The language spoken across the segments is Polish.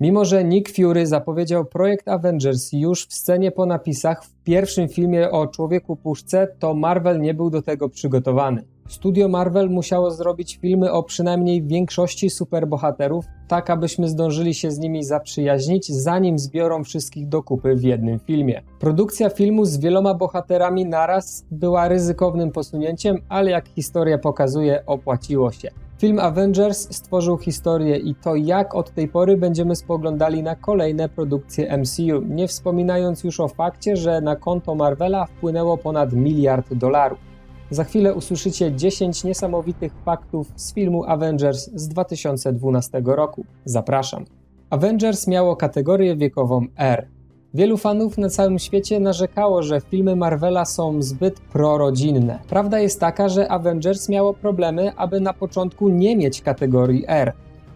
Mimo, że Nick Fury zapowiedział projekt Avengers już w scenie po napisach w pierwszym filmie o Człowieku Puszce, to Marvel nie był do tego przygotowany. Studio Marvel musiało zrobić filmy o przynajmniej większości superbohaterów, tak abyśmy zdążyli się z nimi zaprzyjaźnić, zanim zbiorą wszystkich do kupy w jednym filmie. Produkcja filmu z wieloma bohaterami naraz była ryzykownym posunięciem, ale jak historia pokazuje, opłaciło się. Film Avengers stworzył historię i to jak od tej pory będziemy spoglądali na kolejne produkcje MCU, nie wspominając już o fakcie, że na konto Marvela wpłynęło ponad miliard dolarów. Za chwilę usłyszycie 10 niesamowitych faktów z filmu Avengers z 2012 roku. Zapraszam. Avengers miało kategorię wiekową R. Wielu fanów na całym świecie narzekało, że filmy Marvela są zbyt prorodzinne. Prawda jest taka, że Avengers miało problemy, aby na początku nie mieć kategorii R.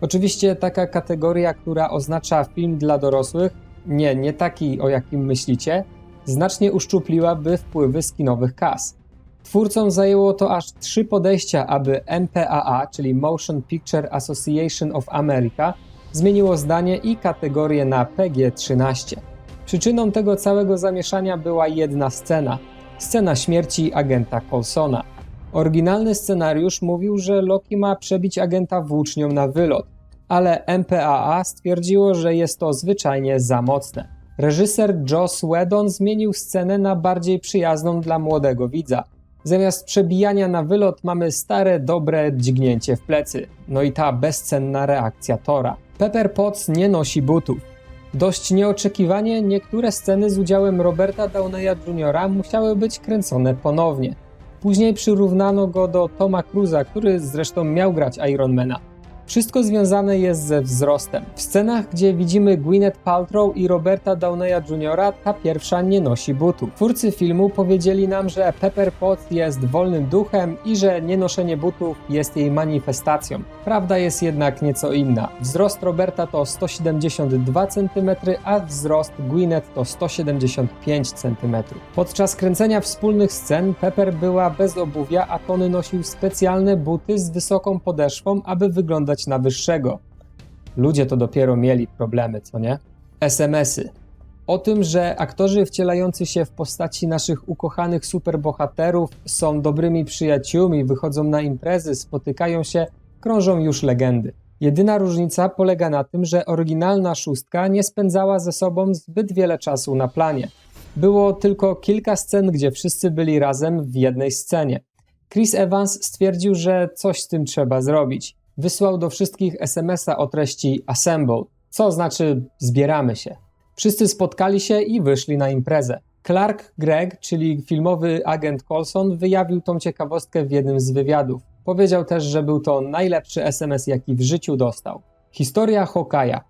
Oczywiście taka kategoria, która oznacza film dla dorosłych, nie, nie taki o jakim myślicie, znacznie uszczupliłaby wpływy z kinowych kas. Twórcom zajęło to aż trzy podejścia, aby MPAA, czyli Motion Picture Association of America, zmieniło zdanie i kategorię na PG-13. Przyczyną tego całego zamieszania była jedna scena scena śmierci agenta Colsona. Oryginalny scenariusz mówił, że Loki ma przebić agenta włócznią na wylot, ale MPAA stwierdziło, że jest to zwyczajnie za mocne. Reżyser Joss Whedon zmienił scenę na bardziej przyjazną dla młodego widza. Zamiast przebijania na wylot mamy stare, dobre dźgnięcie w plecy. No i ta bezcenna reakcja Tora. Pepper Potts nie nosi butów. Dość nieoczekiwanie niektóre sceny z udziałem Roberta Downeya Jr. musiały być kręcone ponownie. Później przyrównano go do Toma Cruza, który zresztą miał grać Ironmana. Wszystko związane jest ze wzrostem. W scenach, gdzie widzimy Gwyneth Paltrow i Roberta Downeya Jr., ta pierwsza nie nosi butów. Twórcy filmu powiedzieli nam, że Pepper Potts jest wolnym duchem i że nienoszenie butów jest jej manifestacją. Prawda jest jednak nieco inna. Wzrost Roberta to 172 cm, a wzrost Gwyneth to 175 cm. Podczas kręcenia wspólnych scen Pepper była bez obuwia, a Tony nosił specjalne buty z wysoką podeszwą, aby wyglądać na wyższego. Ludzie to dopiero mieli problemy, co nie? SMS-y. O tym, że aktorzy wcielający się w postaci naszych ukochanych superbohaterów są dobrymi przyjaciółmi, wychodzą na imprezy, spotykają się, krążą już legendy. Jedyna różnica polega na tym, że oryginalna szóstka nie spędzała ze sobą zbyt wiele czasu na planie. Było tylko kilka scen, gdzie wszyscy byli razem w jednej scenie. Chris Evans stwierdził, że coś z tym trzeba zrobić wysłał do wszystkich SMS-a o treści Assemble, co znaczy zbieramy się. Wszyscy spotkali się i wyszli na imprezę. Clark Gregg, czyli filmowy agent Colson, wyjawił tą ciekawostkę w jednym z wywiadów. Powiedział też, że był to najlepszy SMS, jaki w życiu dostał. Historia Hawkeye'a.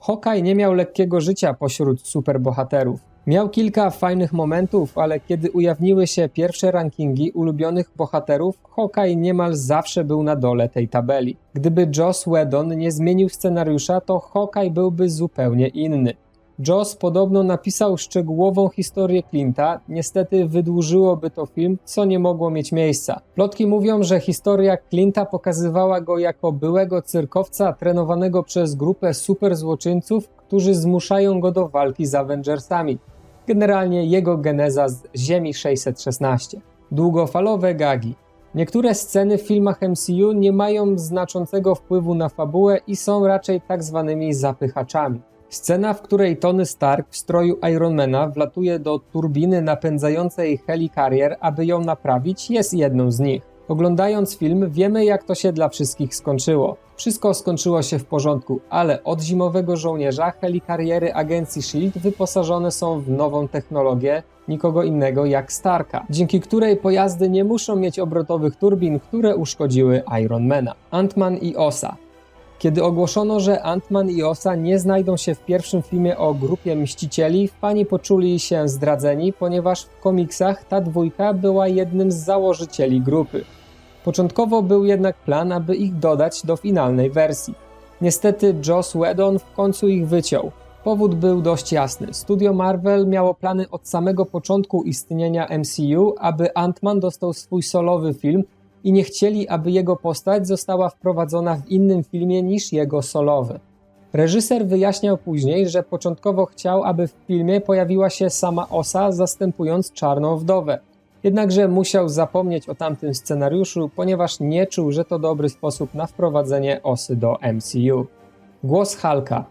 Hawkeye nie miał lekkiego życia pośród superbohaterów. Miał kilka fajnych momentów, ale kiedy ujawniły się pierwsze rankingi ulubionych bohaterów, Hawkeye niemal zawsze był na dole tej tabeli. Gdyby Joss Whedon nie zmienił scenariusza, to Hawkeye byłby zupełnie inny. Joss podobno napisał szczegółową historię Clint'a, niestety wydłużyłoby to film, co nie mogło mieć miejsca. Plotki mówią, że historia Clint'a pokazywała go jako byłego cyrkowca trenowanego przez grupę superzłoczyńców, którzy zmuszają go do walki z Avengersami. Generalnie jego geneza z Ziemi 616. Długofalowe gagi. Niektóre sceny w filmach MCU nie mają znaczącego wpływu na fabułę i są raczej tak zwanymi zapychaczami. Scena, w której Tony Stark w stroju Ironmana wlatuje do turbiny napędzającej helicarrier, aby ją naprawić, jest jedną z nich. Oglądając film, wiemy jak to się dla wszystkich skończyło. Wszystko skończyło się w porządku, ale od zimowego żołnierza helikariery agencji SHIELD wyposażone są w nową technologię, nikogo innego jak Starka, dzięki której pojazdy nie muszą mieć obrotowych turbin, które uszkodziły Ironmana. Ant-Man i Osa. Kiedy ogłoszono, że Ant-Man i Osa nie znajdą się w pierwszym filmie o grupie Mścicieli, fani poczuli się zdradzeni, ponieważ w komiksach ta dwójka była jednym z założycieli grupy. Początkowo był jednak plan, aby ich dodać do finalnej wersji. Niestety Joss Whedon w końcu ich wyciął. Powód był dość jasny. Studio Marvel miało plany od samego początku istnienia MCU, aby Ant-Man dostał swój solowy film i nie chcieli, aby jego postać została wprowadzona w innym filmie niż jego solowy. Reżyser wyjaśniał później, że początkowo chciał, aby w filmie pojawiła się sama Osa, zastępując czarną wdowę. Jednakże musiał zapomnieć o tamtym scenariuszu, ponieważ nie czuł, że to dobry sposób na wprowadzenie Osy do MCU. Głos Hulka.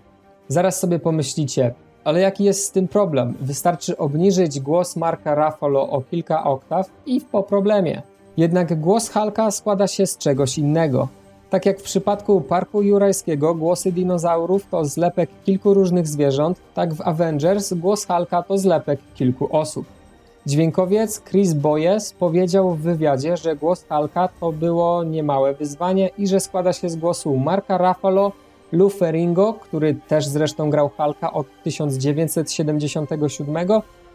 Zaraz sobie pomyślicie, ale jaki jest z tym problem? Wystarczy obniżyć głos Marka Ruffalo o kilka oktaw i po problemie. Jednak głos Hulka składa się z czegoś innego. Tak jak w przypadku Parku Jurajskiego głosy dinozaurów to zlepek kilku różnych zwierząt, tak w Avengers głos Hulka to zlepek kilku osób. Dźwiękowiec Chris Boyes powiedział w wywiadzie, że głos Hulka to było niemałe wyzwanie i że składa się z głosu Marka Ruffalo, Lou Ferringo, który też zresztą grał Hulka od 1977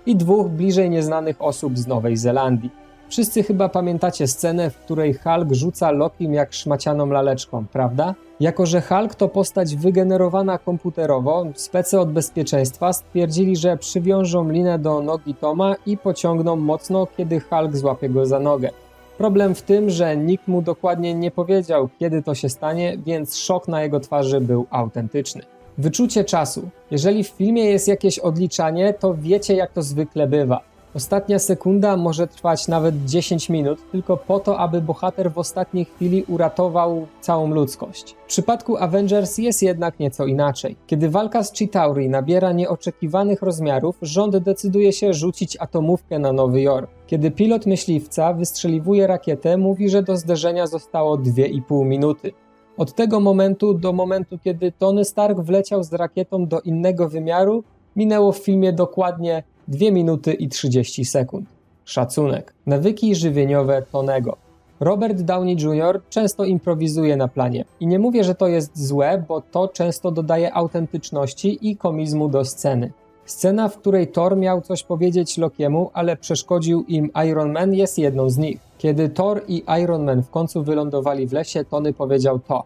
i dwóch bliżej nieznanych osób z Nowej Zelandii. Wszyscy chyba pamiętacie scenę, w której Hulk rzuca Lokim jak szmacianą laleczką, prawda? Jako, że Hulk to postać wygenerowana komputerowo, spece od bezpieczeństwa stwierdzili, że przywiążą linę do nogi Toma i pociągną mocno, kiedy Hulk złapie go za nogę. Problem w tym, że nikt mu dokładnie nie powiedział, kiedy to się stanie, więc szok na jego twarzy był autentyczny. Wyczucie czasu. Jeżeli w filmie jest jakieś odliczanie, to wiecie jak to zwykle bywa. Ostatnia sekunda może trwać nawet 10 minut, tylko po to, aby bohater w ostatniej chwili uratował całą ludzkość. W przypadku Avengers jest jednak nieco inaczej. Kiedy walka z Chitauri nabiera nieoczekiwanych rozmiarów, rząd decyduje się rzucić atomówkę na Nowy Jork. Kiedy pilot myśliwca wystrzeliwuje rakietę, mówi, że do zderzenia zostało 2,5 minuty. Od tego momentu do momentu, kiedy Tony Stark wleciał z rakietą do innego wymiaru, minęło w filmie dokładnie 2 minuty i 30 sekund. Szacunek. Nawyki żywieniowe Tonego. Robert Downey Jr. często improwizuje na planie. I nie mówię, że to jest złe, bo to często dodaje autentyczności i komizmu do sceny. Scena, w której Thor miał coś powiedzieć Lokiemu, ale przeszkodził im Iron Man, jest jedną z nich. Kiedy Thor i Iron Man w końcu wylądowali w lesie, Tony powiedział to.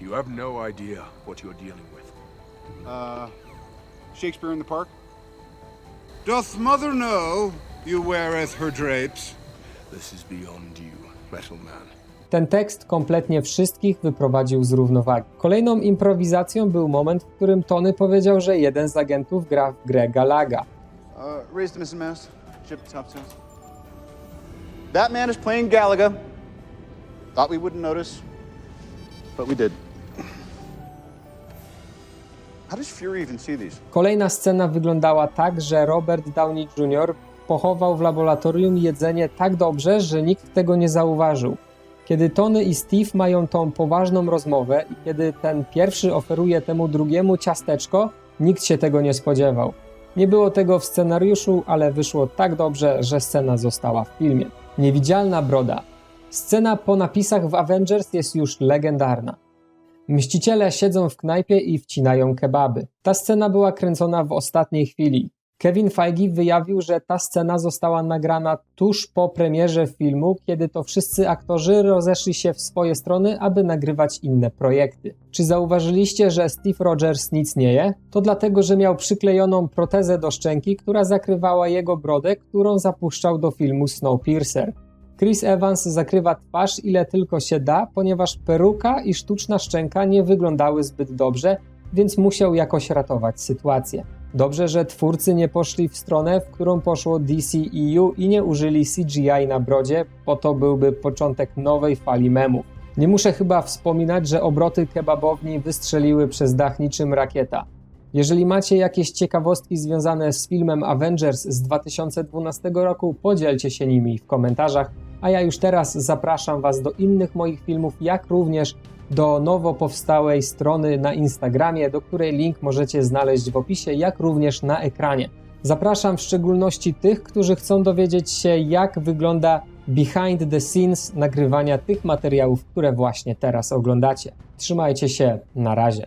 You have no idea what you're dealing with. Uh, Shakespeare in the Park? Doth mother know you weareth her drapes? This is beyond you, Metal Man. Ten tekst kompletnie wszystkich wyprowadził z równowagi. Kolejną improwizacją był moment, w którym Tony powiedział, że jeden z agentów gra w grę Galaga. Uh, raise the missing mast. Ship the topsails. That man is playing Galaga. Thought we wouldn't notice, but we did. Kolejna scena wyglądała tak, że Robert Downey Jr. pochował w laboratorium jedzenie tak dobrze, że nikt tego nie zauważył. Kiedy Tony i Steve mają tą poważną rozmowę i kiedy ten pierwszy oferuje temu drugiemu ciasteczko, nikt się tego nie spodziewał. Nie było tego w scenariuszu, ale wyszło tak dobrze, że scena została w filmie. Niewidzialna broda. Scena po napisach w Avengers jest już legendarna. Mściciele siedzą w knajpie i wcinają kebaby. Ta scena była kręcona w ostatniej chwili. Kevin Feige wyjawił, że ta scena została nagrana tuż po premierze filmu, kiedy to wszyscy aktorzy rozeszli się w swoje strony, aby nagrywać inne projekty. Czy zauważyliście, że Steve Rogers nic nie je? To dlatego, że miał przyklejoną protezę do szczęki, która zakrywała jego brodę, którą zapuszczał do filmu Snowpiercer. Chris Evans zakrywa twarz ile tylko się da, ponieważ peruka i sztuczna szczęka nie wyglądały zbyt dobrze, więc musiał jakoś ratować sytuację. Dobrze, że twórcy nie poszli w stronę, w którą poszło DCEU i nie użyli CGI na brodzie, bo to byłby początek nowej fali memów. Nie muszę chyba wspominać, że obroty kebabowni wystrzeliły przez dach niczym rakieta. Jeżeli macie jakieś ciekawostki związane z filmem Avengers z 2012 roku, podzielcie się nimi w komentarzach, a ja już teraz zapraszam Was do innych moich filmów, jak również do nowo powstałej strony na Instagramie, do której link możecie znaleźć w opisie, jak również na ekranie. Zapraszam w szczególności tych, którzy chcą dowiedzieć się, jak wygląda behind the scenes nagrywania tych materiałów, które właśnie teraz oglądacie. Trzymajcie się, na razie.